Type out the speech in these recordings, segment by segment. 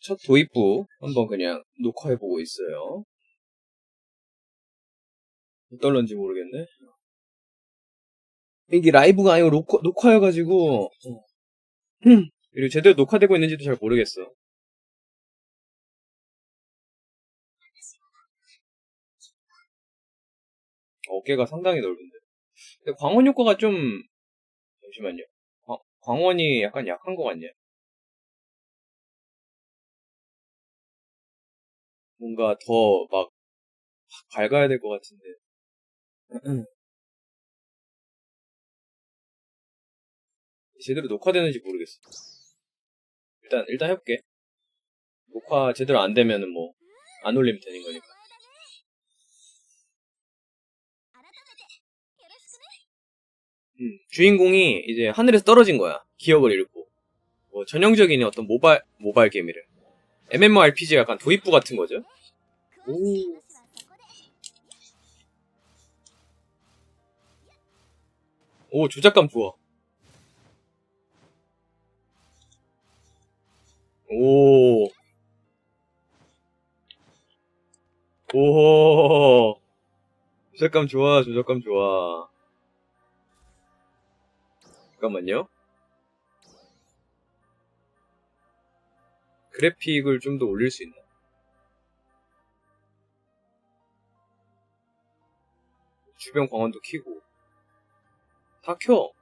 첫 도입부 한번 그냥 녹화해보고 있어요. 어떨런지 모르겠네. 이게 라이브가 아니고 녹화, 녹화여가지고, 어. 그리고 제대로 녹화되고 있는지도 잘 모르겠어. 어깨가 상당히 넓은데. 근데 광원 효과가 좀, 잠시만요. 광, 광원이 약간 약한 것 같냐? 뭔가 더 막 밝아야 될 것 같은데. 제대로 녹화되는지 모르겠어. 일단, 일단 해볼게. 녹화 제대로 안 되면은 뭐, 안 올리면 되는 거니까. 음, 주인공이 이제 하늘에서 떨어진 거야. 기억을 잃고. 뭐, 전형적인 어떤 모바일, 모바일 게임이래. MMORPG 약간 도입부 같은 거죠. 오. 오, 조작감 좋아. 오. 오. 조작감 좋아, 조작감 좋아. 잠깐만요. 그래픽을 좀 더 올릴 수 있나? 주변 광원도 키고. 다 켜.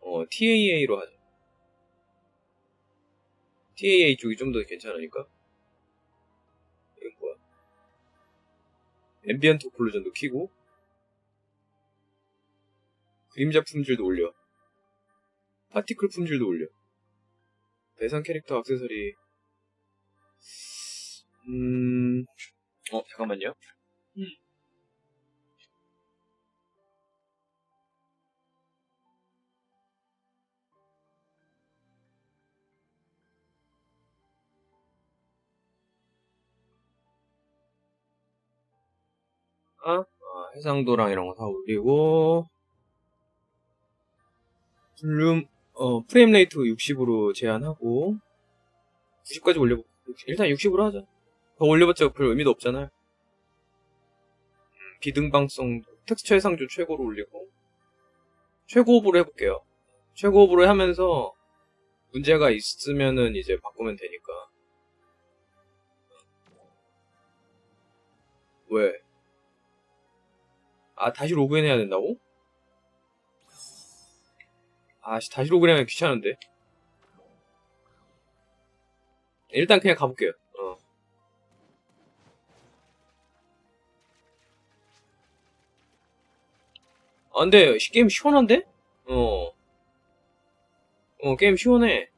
어, TAA로 하자. TAA 쪽이 좀 더 괜찮으니까. 이건 뭐야? 앰비언트 오클루전도 키고. 그림자 품질도 올려. 파티클 품질도 올려. 대상 캐릭터 액세서리. 음, 어, 잠깐만요. 음. 아, 아, 해상도랑 이런 거 다 올리고, 볼륨, 어, 프레임 레이트 60으로 제한하고, 90까지 올려보, 일단 60으로 하자. 더 올려봤자 별 의미도 없잖아요. 음, 비등방성, 텍스처 해상도 최고로 올리고, 최고업으로 해볼게요. 최고업으로 하면서, 문제가 있으면은 이제 바꾸면 되니까. 왜? 아, 다시 로그인 해야 된다고? 아, 씨, 다시 하면 귀찮은데. 일단 그냥 가볼게요. 어. 아, 근데, 시- 게임 시원한데? 어. 어, 게임 시원해.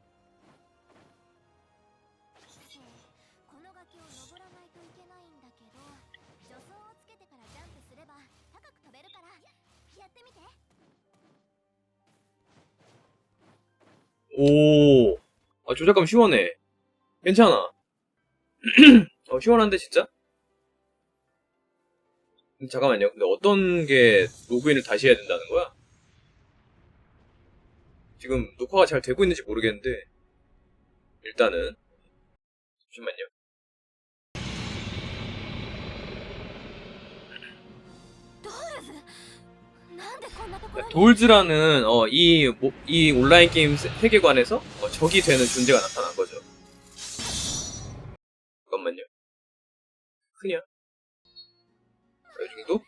오. 아, 조작감 시원해. 괜찮아. 어, 시원한데, 진짜? 음, 잠깐만요. 근데 어떤 게 로그인을 다시 해야 된다는 거야? 지금 녹화가 잘 되고 있는지 모르겠는데, 일단은, 잠시만요. 돌즈라는 어, 이, 뭐, 이 온라인 게임 세계관에서 어, 적이 되는 존재가 나타난 거죠. 잠깐만요. 그냥 이 정도?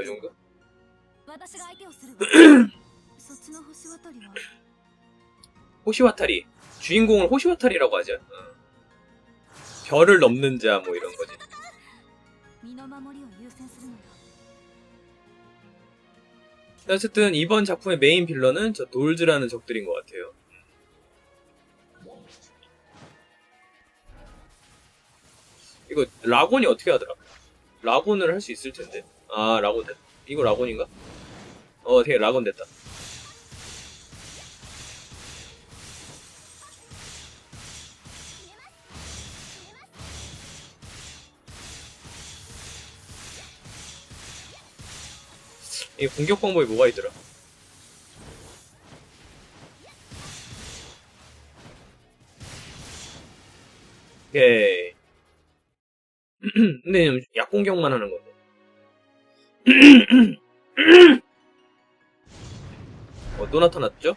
이 정도? 호시와타리 주인공을 호시와타리라고 하죠. 어. 별을 넘는 자 뭐 이런 거지. 身の守りを優先するのよ 어쨌든 이번 작품의 메인 빌런은 저 돌즈라는 적들인 것 같아요. 이거 라곤이 어떻게 하더라? 라곤을 할 수 있을 텐데. 아 라곤 됐. 이거 라곤인가? 어, 되게 라곤 됐다. 이 공격 방법이 뭐가 있더라? 오케이. 근데 약 공격만 하는 건데. 어, 또 나타났죠?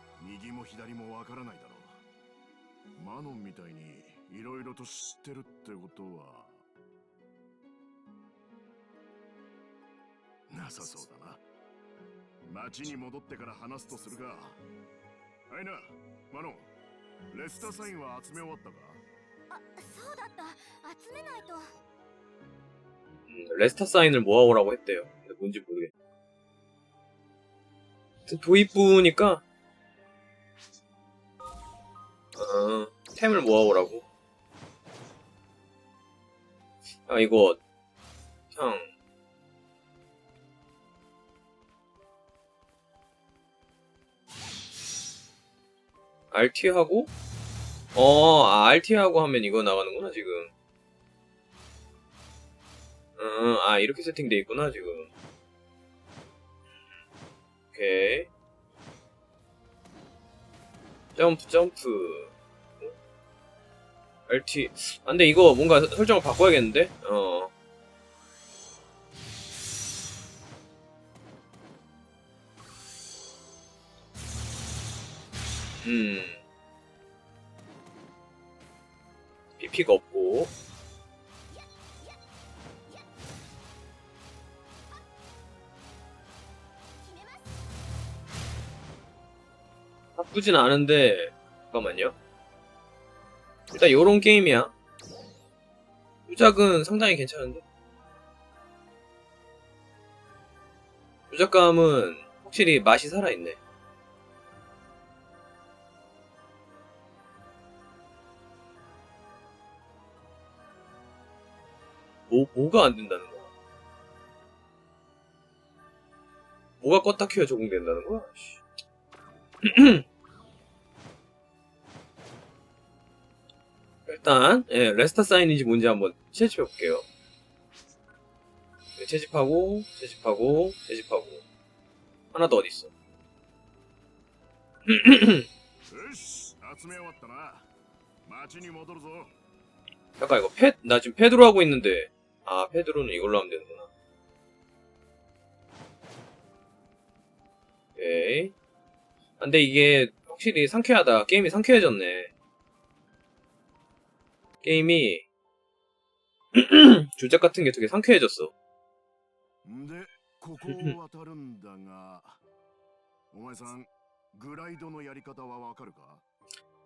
右も左もわからないだろうマノンみたいにいろいろと知ってるってことはなさそうだな町に戻ってから話すとするがアイナマノンレスターサインは集め終わったかあそうだった集めないと 음, 레스타 사인을 모아오라고 했대요. 근데 뭔지 모르겠네. 하여튼 도입부니까 어, 템을 모아오라고. 아 이거 그냥 RT하고 어 아, RT하고 하면 이거 나가는구나 지금. 음, 아, 이렇게 세팅돼 있구나, 지금. 오케이. 점프, 점프. LT 아, 근데 이거 뭔가 설정을 바꿔야겠는데? 어 음. PP가 없고. 나쁘진 않은데, 잠깐만요. 일단 요런 게임이야 조작은 상당히 괜찮은데 조작감은 확실히 맛이 살아있네 뭐, 뭐가 안 된다는 거야? 뭐가 껐다 켜야 적응된다는 거야? 일단 예, 레스타 사인인지 뭔지 한번 채집해 볼게요. 네, 채집하고 채집하고 채집하고 하나 더 어디 있어? 잠깐 이거 패, 나 지금 패드로 하고 있는데 아 패드로는 이걸로 하면 되는구나. 오케이. 아, 근데 이게 확실히 상쾌하다. 게임이 상쾌해졌네. 게임이 조작 같은 게 되게 상쾌해졌어. でここを渡るんだがお前さんグライドのやり方はわかるか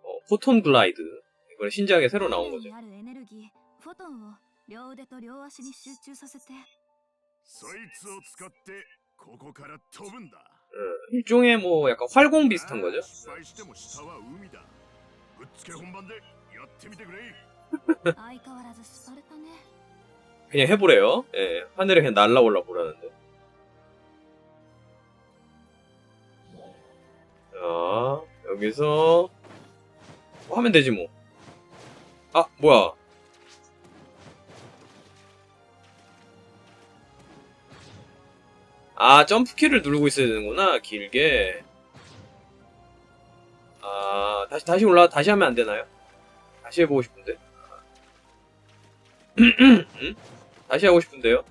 어, 포톤 글라이드. 이번에 신작에 새로 나온 거죠. にあるエネルギーフォトンを両腕と両足に集中させてそいつを使ってここから飛ぶんだ 어, 일종의 뭐 약간 활공 비슷한 거죠. 失敗しても下は海だぶっつけ本番でやってみてくれ 그냥 해보래요. 예, 하늘에 그냥 날라올라 보라는데. 자, 여기서 뭐 하면 되지 뭐. 아, 뭐야? 아, 점프키를 누르고 있어야 되는구나, 길게. 아, 다시, 다시 올라, 다시 하면 안 되나요? 다시 해보고 싶은데. 응? 다시 하고 싶은데요?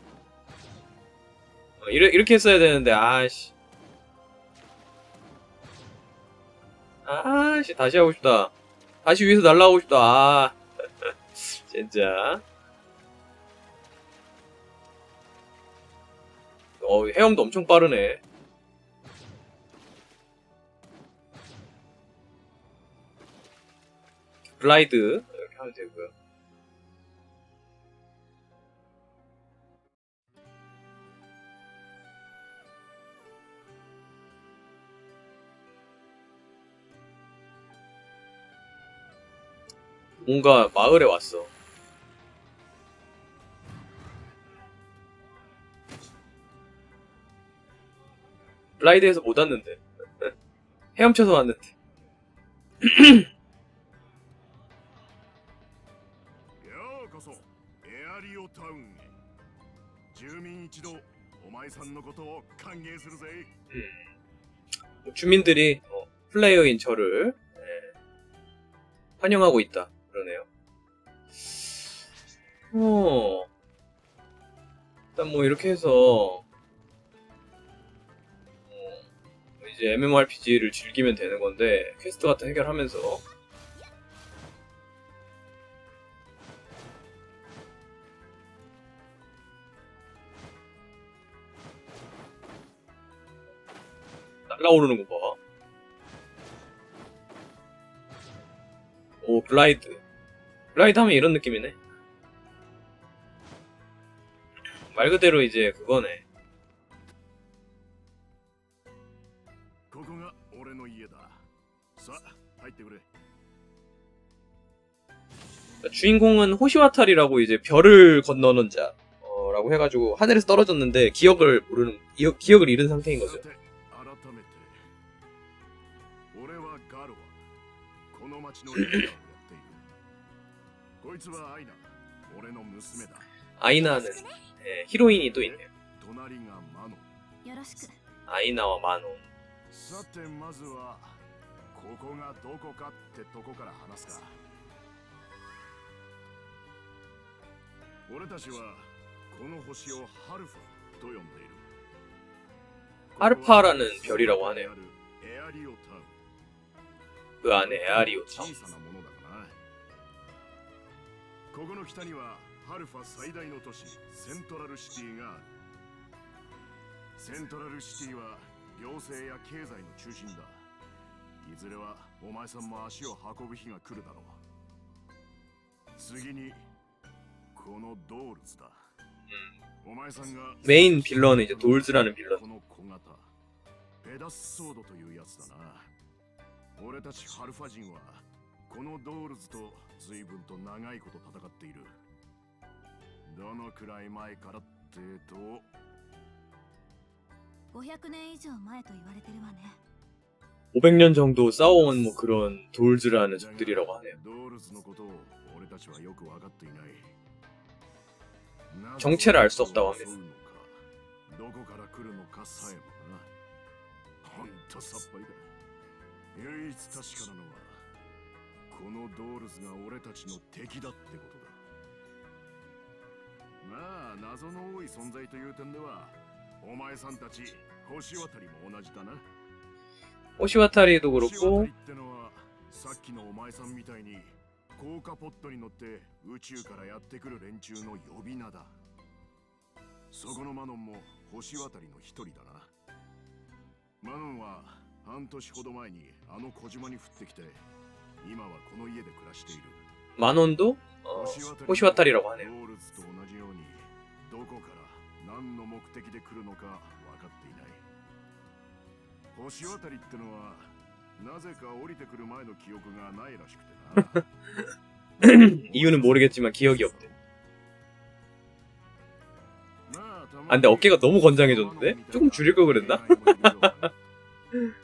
어, 이렇게, 이렇게 했어야 되는데, 아씨. 아씨, 다시 하고 싶다. 다시 위에서 날라오고 싶다, 아. 진짜. 어, 헤엄도 엄청 빠르네. 글라이드, 이렇게 하면 되고요. 뭔가 마을에 왔어. 라이드에서 못 왔는데. 헤엄쳐서 왔는데. 주민들이 어, 플레이어인 저를 네, 환영하고 있다. 어. 일단 뭐 이렇게 해서 어, 이제 MMORPG를 즐기면 되는 건데 퀘스트 같은 거 해결하면서 날라오르는 거 봐. 오, 블라이드. 블라이드 하면 이런 느낌이네. 말 그대로 이제 그거네. 그러니까 주인공은 호시와탈이라고 이제 별을 건너는 자. 어, 라고 해가지고 하늘에서 떨어졌는데 기억을 모르는 기억, 을 잃은 상태인 거죠. 아이나는 예, 히로인이 또 있네요. 隣がマノよろしく 아이나와 마노. さてまずはここがどこかってとこから話すか俺たちはこの星をハルファと呼んでいる 하르파라는 별이라고 하네요. エアリオタウン 그 안에 에아리오 小さなものだがなここの北には ハルファ最大の都市セントラルシティがあるセントラルシティは行政や経済の中心だいずれはお前さんも足を運ぶ日が来るだろう次にこのドールズだ 음. お前さんが 메인 빌런은 이제 돌즈라는 빌런. この小型ペダスソードというやつだな俺たちハルファ人はこのドールズと随分と長いこと戦っている どのくらい前からってと500年以上前と言われてるわね 500년 정도 싸워온 뭐 그런 돌즈라는 적들이라고 하네요. ドールズのことを俺たちはよく分かっていない 정체를 알수 없다고 합니다. まあ謎の多い存在という点ではお前さんたち星渡りも同じだな。星渡りどころか？ってのはさっきのお前さんみたいに高架ポットに乗って宇宙からやってくる連中の呼び名だ。そこのマノンも星渡りの一人だな。マノンは半年ほど前にあの小島に降ってきて今はこの家で暮らしている。 만원도 어, 호시와타리라고 하네요. 이유는 모르겠지만 기억이 없대. 아 근데 어깨가 너무 건장해졌는데? 조금 줄일 걸 그랬나?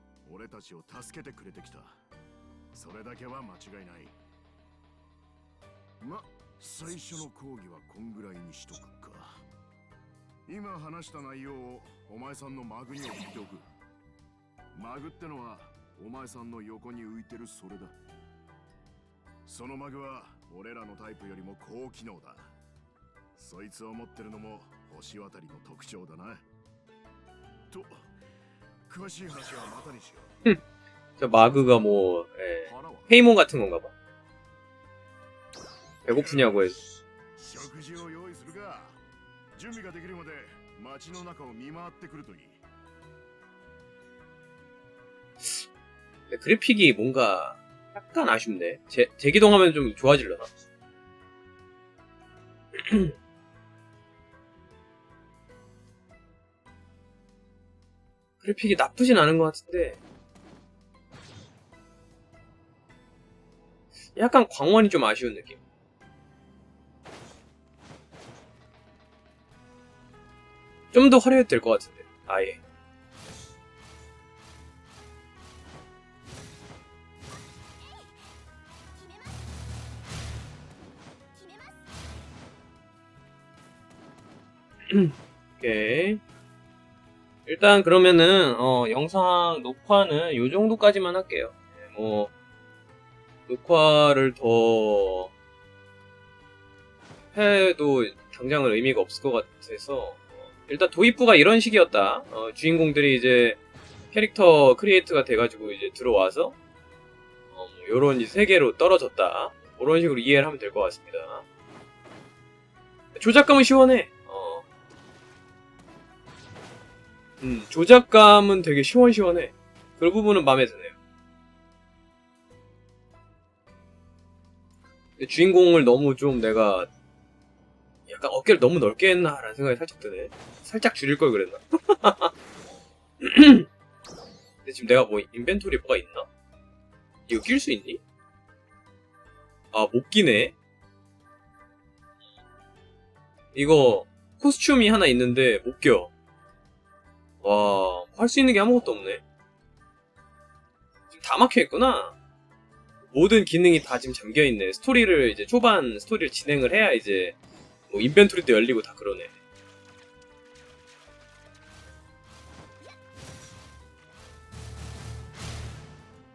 俺たちを助けてくれてきた。それだけは間違いない。ま最初の講義はこんぐらいにしとくか。今話した内容をお前さんのマグに送っておく。マグってのはお前さんの横に浮いてるそれだ。そのマグは俺らのタイプよりも高機能だ。そいつを持ってるのも星渡りの特徴だな。と 저 마그가 뭐 에, 페이몬 같은 건가 봐. 배고프냐고 해서. 그래픽이 뭔가 약간 아쉽네. 재, 재기동하면 좀 좋아질려나. 그래픽이 나쁘진 않은 것 같은데. 약간 광원이 좀 아쉬운 느낌. 좀 더 화려해도 될 것 같은데 아예. 음. 음. 오케이. 일단 그러면은 어, 영상 녹화는 요 정도까지만 할게요. 네, 뭐 녹화를 더 해도 당장은 의미가 없을 것 같아서 어, 일단 도입부가 이런 식이었다. 어, 주인공들이 이제 캐릭터 크리에이트가 돼가지고 이제 들어와서 어, 뭐 요런 세계로 떨어졌다. 그런 식으로 이해를 하면 될 것 같습니다. 조작감은 시원해. 음, 조작감은 되게 시원시원해. 그 부분은 마음에 드네요. 주인공을 너무 좀 내가 약간 어깨를 너무 넓게 했나라는 생각이 살짝 드네. 살짝 줄일 걸 그랬나? 근데 지금 내가 뭐 인벤토리 뭐가 있나? 이거 낄 수 있니? 아, 못 끼네. 이거 코스튬이 하나 있는데 못 껴. 와, 할 수 있는 게 아무것도 없네. 지금 다 막혀 있구나. 모든 기능이 다 지금 잠겨 있네. 스토리를 이제 초반 스토리를 진행을 해야 이제 뭐 인벤토리도 열리고 다 그러네.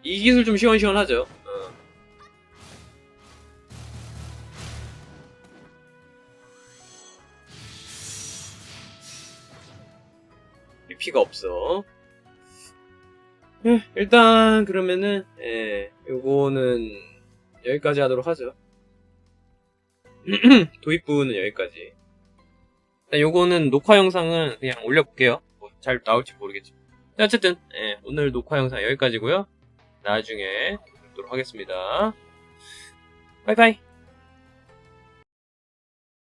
이 기술 좀 시원시원하죠. 피가 없어. 예, 일단 그러면은 예, 요거는 여기까지 하도록 하죠. 도입부는 여기까지. 일단 요거는 녹화 영상은 그냥 올려볼게요. 뭐 잘 나올지 모르겠지만. 자, 어쨌든 예, 오늘 녹화 영상 여기까지고요. 나중에 뵙도록 하겠습니다. 바이바이.